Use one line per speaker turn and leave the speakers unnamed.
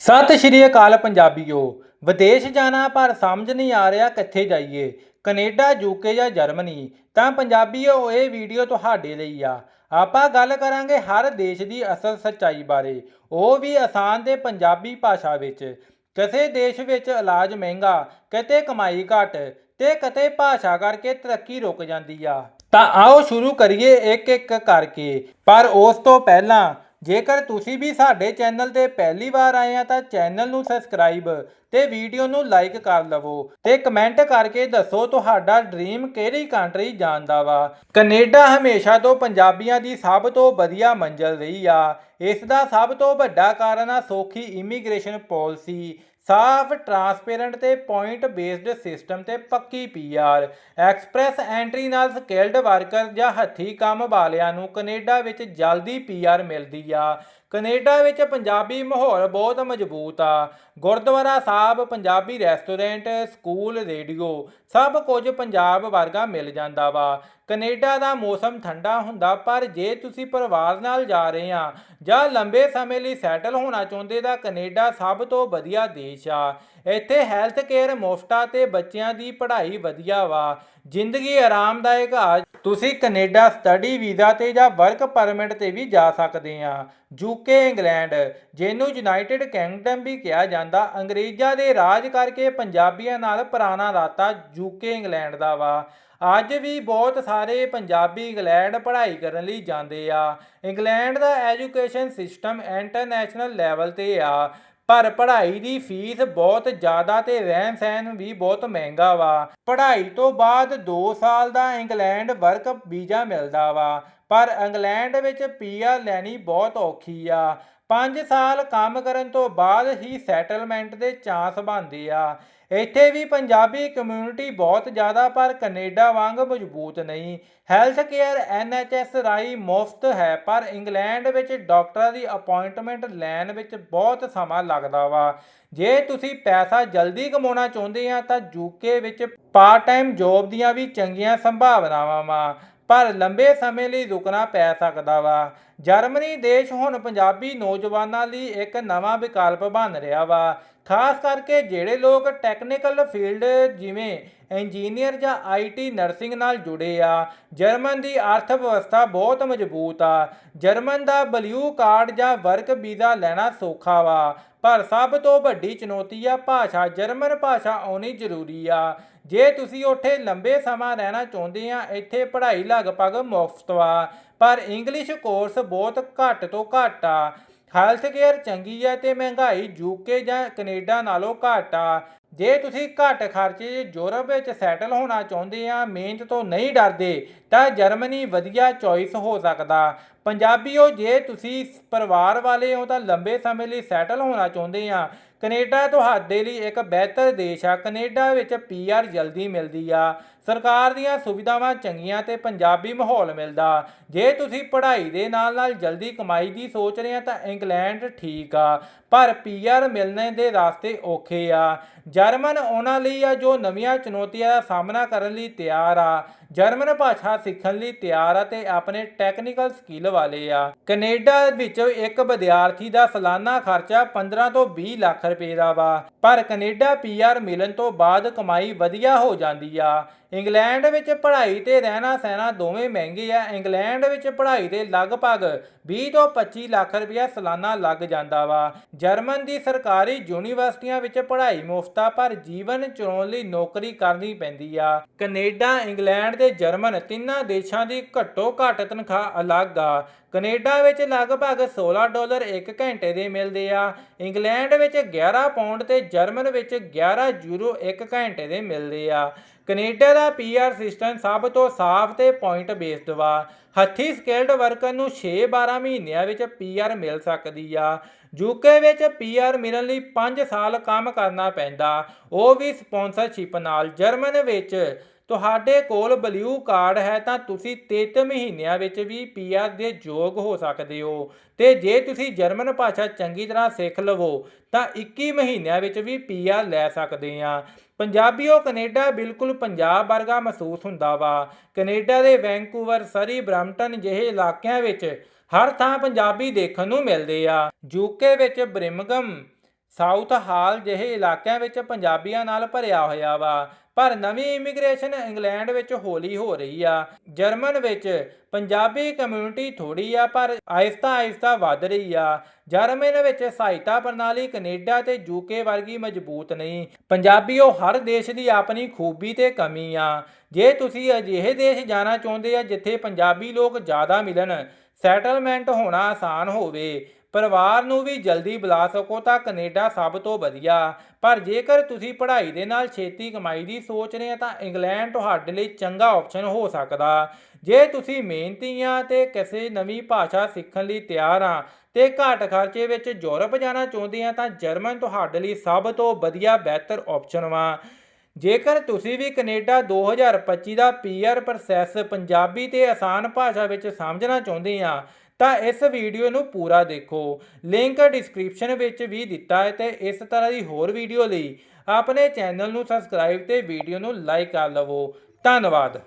ਸਤਿ ਸ਼੍ਰੀ ਅਕਾਲ ਪੰਜਾਬੀਓ। ਵਿਦੇਸ਼ ਜਾਣਾ ਪਰ ਸਮਝ ਨਹੀਂ ਆ ਰਿਹਾ ਕਿੱਥੇ ਜਾਈਏ। ਕੈਨੇਡਾ ਯੂਕੇ ਜਾਂ ਜਰਮਨੀ। ਤਾਂ ਪੰਜਾਬੀਓ, ਇਹ ਵੀਡੀਓ ਤੁਹਾਡੇ ਲਈ ਆ। ਆਪਾਂ ਗੱਲ ਕਰਾਂਗੇ ਹਰ ਦੇਸ਼ ਦੀ ਅਸਲ ਸੱਚਾਈ ਬਾਰੇ। ਉਹ ਵੀ ਆਸਾਨ ਤੇ ਪੰਜਾਬੀ ਭਾਸ਼ਾ ਵਿੱਚ। ਕਿਸੇ ਦੇਸ਼ ਵਿੱਚ ਇਲਾਜ ਮਹਿੰਗਾ, ਕਿਤੇ ਕਮਾਈ ਘੱਟ ਤੇ ਕਿਤੇ ਭਾਸ਼ਾ ਕਰਕੇ ਤਰੱਕੀ ਰੁਕ ਜਾਂਦੀ ਆ। ਤਾਂ ਆਓ ਸ਼ੁਰੂ ਕਰੀਏ ਇੱਕ ਇੱਕ ਕਰਕੇ। ਪਰ ਉਸ ਤੋਂ ਪਹਿਲਾਂ ਜੇਕਰ ਤੁਸੀਂ ਵੀ ਸਾਡੇ ਚੈਨਲ ਤੇ ਪਹਿਲੀ ਵਾਰ ਆਏ ਆ ਤਾਂ ਚੈਨਲ ਨੂੰ ਸਬਸਕ੍ਰਾਈਬ ਤੇ ਵੀਡੀਓ ਨੂੰ ਲਾਈਕ ਕਰ ਲਵੋ ਤੇ ਕਮੈਂਟ ਕਰਕੇ ਦੱਸੋ ਤੁਹਾਡਾ ਡ੍ਰੀਮ ਕਿਹੜੀ ਕੰਟਰੀ ਜਾਣਦਾ ਵਾ। ਕੈਨੇਡਾ ਹਮੇਸ਼ਾ ਤੋਂ ਪੰਜਾਬੀਆਂ ਦੀ ਸਭ ਤੋਂ ਵਧੀਆ ਮੰਜ਼ਿਲ ਰਹੀ ਆ। ਇਸ ਦਾ ਸਭ ਤੋਂ ਵੱਡਾ ਕਾਰਨ ਆ ਸੌਖੀ ਇਮੀਗ੍ਰੇਸ਼ਨ ਪਾਲਿਸੀ। ਸਾਫ਼, ਟਰਾਂਸਪੇਰੈਂਟ ਤੇ ਪੁਆਇੰਟ ਬੇਸਡ ਸਿਸਟਮ ਤੇ ਪੱਕੀ ਪੀਆਰ ਐਕਸਪ੍ਰੈਸ ਐਂਟਰੀ ਨਾਲ ਸਕਿਲਡ ਵਰਕਰ ਜਾਂ ਹੱਥੀ ਕੰਮ ਵਾਲਿਆਂ ਨੂੰ ਕੈਨੇਡਾ ਵਿੱਚ ਜਲਦੀ ਪੀਆਰ ਮਿਲਦੀ ਆ। ਕੈਨੇਡਾ ਵਿੱਚ ਪੰਜਾਬੀ ਮਾਹੌਲ ਬਹੁਤ ਮਜ਼ਬੂਤ ਆ। Gurdwara Sahib, Punjabi restaurant, school, radio, ਸਭ ਕੁਝ ਪੰਜਾਬ ਵਰਗਾ ਮਿਲ ਜਾਂਦਾ ਵਾ। ਕੈਨੇਡਾ ਦਾ ਮੌਸਮ ਠੰਡਾ ਹੁੰਦਾ, ਪਰ ਜੇ ਤੁਸੀਂ ਪਰਿਵਾਰ ਨਾਲ ਜਾ ਰਹੇ ਆ ਜਾਂ ਲੰਬੇ ਸਮੇਂ ਲਈ ਸੈਟਲ ਹੋਣਾ ਚਾਹੁੰਦੇ, ਤਾਂ ਕੈਨੇਡਾ ਸਭ ਤੋਂ ਵਧੀਆ ਦੇਸ਼ ਆ। ਇੱਥੇ ਹੈਲਥ ਕੇਅਰ ਮੁਫਤਾ ਤੇ ਬੱਚਿਆਂ ਦੀ ਪੜ੍ਹਾਈ ਵਧੀਆ ਵਾ। ਜ਼ਿੰਦਗੀ ਆਰਾਮਦਾਇਕ ਆ। ਤੁਸੀਂ ਕੈਨੇਡਾ ਸਟੱਡੀ ਵੀਜ਼ਾ ਤੇ ਜਾਂ ਵਰਕ ਪਰਮਿਟ ਤੇ ਵੀ ਜਾ ਸਕਦੇ ਆ। ਯੂਕੇ ਇੰਗਲੈਂਡ, ਜਿਹਨੂੰ ਯੂਨਾਈਟਿਡ ਕਿੰਗਡਮ ਵੀ ਕਿਹਾ ਜਾਂਦਾ। ਅੰਗਰੇਜ਼ਾਂ ਦੇ ਰਾਜ ਕਰਕੇ ਪੰਜਾਬੀਆਂ ਨਾਲ ਪੁਰਾਣਾ ਰਾਤਾ ਯੂਕੇ ਇੰਗਲੈਂਡ ਦਾ ਵਾ। ਅੱਜ ਵੀ ਬਹੁਤ ਸਾਰੇ ਪੰਜਾਬੀ ਇੰਗਲੈਂਡ ਪੜ੍ਹਾਈ ਕਰਨ ਲਈ ਜਾਂਦੇ ਆ। ਇੰਗਲੈਂਡ ਦਾ ਐਜੂਕੇਸ਼ਨ ਸਿਸਟਮ ਇੰਟਰਨੈਸ਼ਨਲ ਲੈਵਲ ਤੇ ਆ, ਪਰ ਪੜ੍ਹਾਈ ਦੀ ਫੀਸ ਬਹੁਤ ਜ਼ਿਆਦਾ ਤੇ ਰਹਿਣ ਸਹਿਣ ਵੀ ਬਹੁਤ ਮਹਿੰਗਾ ਵਾ। ਪੜ੍ਹਾਈ ਤੋਂ ਬਾਅਦ 2 ਸਾਲ ਦਾ ਇੰਗਲੈਂਡ ਵਰਕ ਵੀਜ਼ਾ ਮਿਲਦਾ ਵਾ, ਪਰ ਇੰਗਲੈਂਡ ਵਿੱਚ ਪੀਆਰ ਲੈਣੀ ਬਹੁਤ ਔਖੀ ਆ। 5 ਸਾਲ ਕੰਮ ਕਰਨ ਤੋਂ ਬਾਅਦ ਹੀ ਸੈਟਲਮੈਂਟ ਦੇ ਚਾਂਸ ਬਣਦੇ ਆ। ਇੱਥੇ ਵੀ ਪੰਜਾਬੀ ਕਮਿਊਨਿਟੀ ਬਹੁਤ ਜ਼ਿਆਦਾ, ਪਰ ਕੈਨੇਡਾ ਵਾਂਗ ਮਜ਼ਬੂਤ ਨਹੀਂ। ਹੈਲਥ ਕੇਅਰ ਐਨਐਚਐਸ ਰਾਈ ਮੁਫਤ ਹੈ, ਪਰ ਇੰਗਲੈਂਡ ਵਿੱਚ ਡਾਕਟਰਾਂ ਦੀ ਅਪਾਇੰਟਮੈਂਟ ਲੈਣ ਵਿੱਚ ਬਹੁਤ ਸਮਾਂ ਲੱਗਦਾ ਵਾ। ਜੇ ਤੁਸੀਂ ਪੈਸਾ ਜਲਦੀ ਕਮਾਉਣਾ ਚਾਹੁੰਦੇ ਆ, ਤਾਂ ਯੂਕੇ ਵਿੱਚ ਪਾਰਟ ਟਾਈਮ ਜੌਬ ਦੀਆਂ ਵੀ ਚੰਗੀਆਂ ਸੰਭਾਵਨਾਵਾਂ ਵਾ। ਪਰ ਲੰਬੇ ਸਮੇਂ ਲਈ ਰੁਕਣਾ ਪੈ ਸਕਦਾ ਵਾ। ਜਰਮਨੀ ਦੇਸ਼ ਹੁਣ ਪੰਜਾਬੀ ਨੌਜਵਾਨਾਂ ਲਈ ਇੱਕ ਨਵਾਂ ਵਿਕਲਪ ਬਣ ਰਿਹਾ ਵਾ। ਖਾਸ ਕਰਕੇ ਜਿਹੜੇ ਲੋਕ ਟੈਕਨੀਕਲ ਫੀਲਡ ਜਿਵੇਂ ਇੰਜੀਨੀਅਰ ਜਾਂ ਆਈਟੀ ਨਰਸਿੰਗ ਨਾਲ ਜੁੜੇ ਆ, ਜਰਮਨ ਦੀ ਅਰਥ ਵਿਵਸਥਾ ਬਹੁਤ ਮਜ਼ਬੂਤ ਆ। ਜਰਮਨ ਦਾ ਬਲੂ ਕਾਰਡ ਜਾਂ ਵਰਕ ਵੀਜ਼ਾ ਲੈਣਾ ਸੌਖਾ ਵਾ, ਪਰ ਸਭ ਤੋਂ ਵੱਡੀ ਚੁਣੌਤੀ ਆ ਭਾਸ਼ਾ। ਜਰਮਨ ਭਾਸ਼ਾ ਆਉਣੀ ਜ਼ਰੂਰੀ ਆ। ਜੇ ਤੁਸੀਂ ਉੱਥੇ ਲੰਬੇ ਸਮਾਂ ਰਹਿਣਾ ਚਾਹੁੰਦੇ ਆ, ਇੱਥੇ ਪੜ੍ਹਾਈ ਲਗਭਗ ਮੁਫਤ ਵਾ। ਪਰ ਇੰਗਲਿਸ਼ ਕੋਰਸ ਬਹੁਤ ਘੱਟ ਤੋਂ ਘੱਟ ਆ। ਹੈਲਥ ਕੇਅਰ ਚੰਗੀ ਹੈ ਤੇ ਮਹਿੰਗਾਈ ਯੂਕੇ ਜਾਂ ਕੈਨੇਡਾ ਨਾਲੋਂ ਘੱਟ ਆ। ਜੇ ਤੁਸੀਂ ਘੱਟ ਖਰਚੇ ਯੂਰਪ ਵਿੱਚ ਸੈਟਲ ਹੋਣਾ ਚਾਹੁੰਦੇ ਆ, ਮਿਹਨਤ ਤੋਂ ਨਹੀਂ ਡਰਦੇ, ਤਾਂ ਜਰਮਨੀ ਵਧੀਆ ਚੋਇਸ ਹੋ ਸਕਦਾ। ਪੰਜਾਬੀਓ, ਜੇ ਤੁਸੀਂ ਪਰਿਵਾਰ ਵਾਲੇ ਹੋ, ਤਾਂ ਲੰਬੇ ਸਮੇਂ ਲਈ ਸੈਟਲ ਹੋਣਾ ਚਾਹੁੰਦੇ ਆ। ਕੈਨੇਡਾ ਤੁਹਾਡੇ ਲਈ ਇੱਕ ਬਿਹਤਰ ਦੇਸ਼ ਆ। ਕੈਨੇਡਾ ਵਿੱਚ ਪੀਆਰ ਜਲਦੀ ਮਿਲਦੀ ਆ। ਸਰਕਾਰ ਦੀਆਂ ਸੁਵਿਧਾਵਾਂ ਚੰਗੀਆਂ ਤੇ ਪੰਜਾਬੀ ਮਾਹੌਲ ਮਿਲਦਾ। ਜੇ ਤੁਸੀਂ ਪੜ੍ਹਾਈ ਦੇ ਨਾਲ ਨਾਲ ਜਲਦੀ ਕਮਾਈ ਦੀ ਸੋਚ ਰਹੇ ਆ ਤਾਂ ਇੰਗਲੈਂਡ ਠੀਕ ਆ, ਪਰ ਪੀਆਰ ਮਿਲਣੇ ਦੇ ਰਾਸਤੇ ਔਖੇ ਆ। ਜਰਮਨ ਉਹਨਾਂ ਲਈ ਆ ਜੋ ਨਵੀਆਂ ਚੁਣੌਤੀਆਂ ਦਾ ਸਾਹਮਣਾ ਕਰਨ ਲਈ ਤਿਆਰ ਆ। ਜਰਮਨ ਭਾਸ਼ਾ ਸਿੱਖਣ ਲਈ ਤਿਆਰ ਆ ਤੇ ਆਪਣੇ ਟੈਕਨੀਕਲ ਸਕਿੱਲ ਵਾਲੇ ਆ। ਕੈਨੇਡਾ ਵਿੱਚ ਇੱਕ ਵਿਦਿਆਰਥੀ ਦਾ ਸਾਲਾਨਾ ਖਰਚਾ 15 ਤੋਂ 20 ਲੱਖ ਰੁਪਏ ਦਾ ਵਾ, ਪਰ ਕੈਨੇਡਾ ਪੀਆਰ ਮਿਲਣ ਤੋਂ ਬਾਅਦ ਕਮਾਈ ਵਧੀਆ ਹੋ ਜਾਂਦੀ ਆ। ਇੰਗਲੈਂਡ ਵਿੱਚ ਪੜ੍ਹਾਈ ਤੇ ਰਹਿਣਾ ਸਹਿਣਾ ਦੋਵੇਂ ਮਹਿੰਗੇ ਆ। ਇੰਗਲੈਂਡ ਵਿੱਚ ਪੜ੍ਹਾਈ ਦੇ ਲਗਭਗ 20 ਤੋਂ 25 ਲੱਖ ਰੁਪਇਆ ਸਾਲਾਨਾ ਲੱਗ ਜਾਂਦਾ ਵਾ। ਜਰਮਨ ਦੀ ਸਰਕਾਰੀ ਯੂਨੀਵਰਸਿਟੀਆਂ ਵਿੱਚ ਪੜ੍ਹਾਈ ਮੁਫਤ ਆ ਪਰ ਜੀਵਨ ਚੁਣਾਉਣ ਲਈ ਨੌਕਰੀ ਕਰਨੀ ਪੈਂਦੀ ਆ। ਕੈਨੇਡਾ, ਇੰਗਲੈਂਡ ਤੇ ਜਰਮਨ ਤਿੰਨਾਂ ਦੇਸ਼ਾਂ ਦੀ ਘੱਟੋ ਘੱਟ ਤਨਖਾਹ ਅਲੱਗ ਆ। ਕੈਨੇਡਾ ਵਿੱਚ ਲਗਭਗ 16 ਡਾਲਰ 1 ਘੰਟੇ ਦੇ ਮਿਲਦੇ ਆ। ਇੰਗਲੈਂਡ ਵਿੱਚ 11 ਪਾਉਂਡ ਤੇ ਜਰਮਨ ਵਿੱਚ 11 ਯੂਰੋ 1 ਘੰਟੇ ਦੇ ਮਿਲਦੇ ਆ। ਕੈਨੇਡਾ ਦਾ ਪੀਆਰ ਸਿਸਟਮ ਸਭ ਤੋਂ ਸਾਫ਼ ਤੇ ਪੁਆਇੰਟ ਬੇਸਡ ਵਾ। ਹੱਥੀ ਸਕਿਲਡ ਵਰਕਰ ਨੂੰ 6-12 ਮਹੀਨਿਆਂ ਵਿੱਚ ਪੀਆਰ ਮਿਲ ਸਕਦੀ ਆ। ਯੂਕੇ ਵਿੱਚ ਪੀਆਰ ਮਿਲਣ ਲਈ 5 ਸਾਲ ਕੰਮ ਕਰਨਾ ਪੈਂਦਾ। ਉਹ ਵੀ ਸਪਾਂਸਰਸ਼ਿਪ ਨਾਲ। ਜਰਮਨ ਵਿੱਚ ਤੁਹਾਡੇ ਕੋਲ ਬਲੂ ਕਾਰਡ ਹੈ ਤਾਂ ਤੁਸੀਂ 3 ਮਹੀਨਿਆਂ ਵਿੱਚ ਵੀ ਪੀਆਰ ਦੇ ਯੋਗ ਹੋ ਸਕਦੇ ਹੋ। ਤੇ ਜੇ ਤੁਸੀਂ ਜਰਮਨ ਭਾਸ਼ਾ ਚੰਗੀ ਤਰ੍ਹਾਂ ਸਿੱਖ ਲਵੋ, ਤਾਂ 21 ਮਹੀਨਿਆਂ ਵਿੱਚ ਵੀ ਪੀਆਰ ਲੈ ਸਕਦੇ ਆ। ਪੰਜਾਬੀਓ, ਕੈਨੇਡਾ ਬਿਲਕੁਲ ਪੰਜਾਬ ਵਰਗਾ ਮਹਿਸੂਸ ਹੁੰਦਾ ਵਾ। ਕੈਨੇਡਾ ਦੇ ਵੈਂਕੂਵਰ, ਸਰੀ ਬ੍ਰੈਂਪਟਨ ਜਿਹੇ ਇਲਾਕਿਆਂ ਵਿੱਚ ਹਰ ਥਾਂ ਪੰਜਾਬੀ ਦੇਖਣ ਨੂੰ ਮਿਲਦੇ ਆ। ਯੂਕੇ ਵਿੱਚ ਬ੍ਰਿਮਗਮ ਸਾਊਥ ਹਾਲ ਜਿਹੇ ਇਲਾਕਿਆਂ ਵਿੱਚ ਪੰਜਾਬੀਆਂ ਨਾਲ ਭਰਿਆ ਹੋਇਆ ਵਾ, ਪਰ ਨਵੀਂ ਇਮੀਗ੍ਰੇਸ਼ਨ ਇੰਗਲੈਂਡ ਵਿੱਚ ਹੌਲੀ ਹੋ ਰਹੀ ਆ। ਜਰਮਨ ਵਿੱਚ ਪੰਜਾਬੀ ਕਮਿਊਨਿਟੀ ਥੋੜੀ ਆ, ਪਰ ਆਇਸਤਾ ਆਇਸਤਾ ਵੱਧ ਰਹੀ ਆ। ਜਰਮਨ ਵਿੱਚ ਸਹਾਇਤਾ ਪ੍ਰਣਾਲੀ ਕੈਨੇਡਾ ਤੇ ਯੂਕੇ ਵਰਗੀ ਮਜ਼ਬੂਤ ਨਹੀਂ। ਪੰਜਾਬੀਓ ਹਰ ਦੇਸ਼ ਦੀ ਆਪਣੀ ਖੂਬੀ ਤੇ ਕਮੀ ਆ। ਜੇ ਤੁਸੀਂ ਅਜਿਹੇ ਦੇਸ਼ ਜਾਣਾ ਚਾਹੁੰਦੇ ਆ ਜਿੱਥੇ ਪੰਜਾਬੀ ਲੋਕ ਜ਼ਿਆਦਾ ਮਿਲਣ ਸੈਟਲਮੈਂਟ ਹੋਣਾ ਆਸਾਨ ਹੋਵੇ। ਪਰਿਵਾਰ ਨੂੰ ਵੀ ਜਲਦੀ ਬੁਲਾ ਸਕੋ ਤਾਂ ਕੈਨੇਡਾ ਸਭ ਤੋਂ ਵਧੀਆ। ਪਰ ਜੇਕਰ ਤੁਸੀਂ ਪੜ੍ਹਾਈ ਦੇ ਨਾਲ ਛੇਤੀ ਕਮਾਈ ਦੀ ਸੋਚ ਰਹੇ ਆ ਤਾਂ ਇੰਗਲੈਂਡ ਤੁਹਾਡੇ ਲਈ ਚੰਗਾ ਆਪਸ਼ਨ ਹੋ ਸਕਦਾ। ਜੇ ਤੁਸੀਂ ਮਿਹਨਤੀ ਆ ਤੇ ਕਿਸੇ ਨਵੀਂ ਭਾਸ਼ਾ ਸਿੱਖਣ ਲਈ ਤਿਆਰ ਆ ਤੇ ਘੱਟ ਖਰਚੇ ਵਿੱਚ ਯੂਰਪ ਜਾਣਾ ਚਾਹੁੰਦੇ ਆ ਤਾਂ ਜਰਮਨ ਤੁਹਾਡੇ ਲਈ ਸਭ ਤੋਂ ਵਧੀਆ ਬਿਹਤਰ ਆਪਸ਼ਨ ਵਾ। ਜੇਕਰ ਤੁਸੀਂ ਵੀ ਕੈਨੇਡਾ 2025 ਦਾ ਪੀਆਰ ਪ੍ਰੋਸੈਸ ਪੰਜਾਬੀ ਤੇ ਆਸਾਨ ਭਾਸ਼ਾ ਵਿੱਚ ਸਮਝਣਾ ਚਾਹੁੰਦੇ ਆ, ਤਾਂ ਇਸ ਵੀਡੀਓ ਨੂੰ ਪੂਰਾ ਦੇਖੋ। ਲਿੰਕ ਡਿਸਕ੍ਰਿਪਸ਼ਨ ਵਿੱਚ ਵੀ ਦਿੱਤਾ ਹੈ ਤੇ ਇਸ ਤਰ੍ਹਾਂ ਦੀ ਹੋਰ ਵੀਡੀਓ ਲਈ ਆਪਣੇ ਚੈਨਲ ਨੂੰ ਸਬਸਕ੍ਰਾਈਬ ਤੇ ਵੀਡੀਓ ਨੂੰ ਲਾਈਕ ਕਰ ਲਵੋ। ਧੰਨਵਾਦ।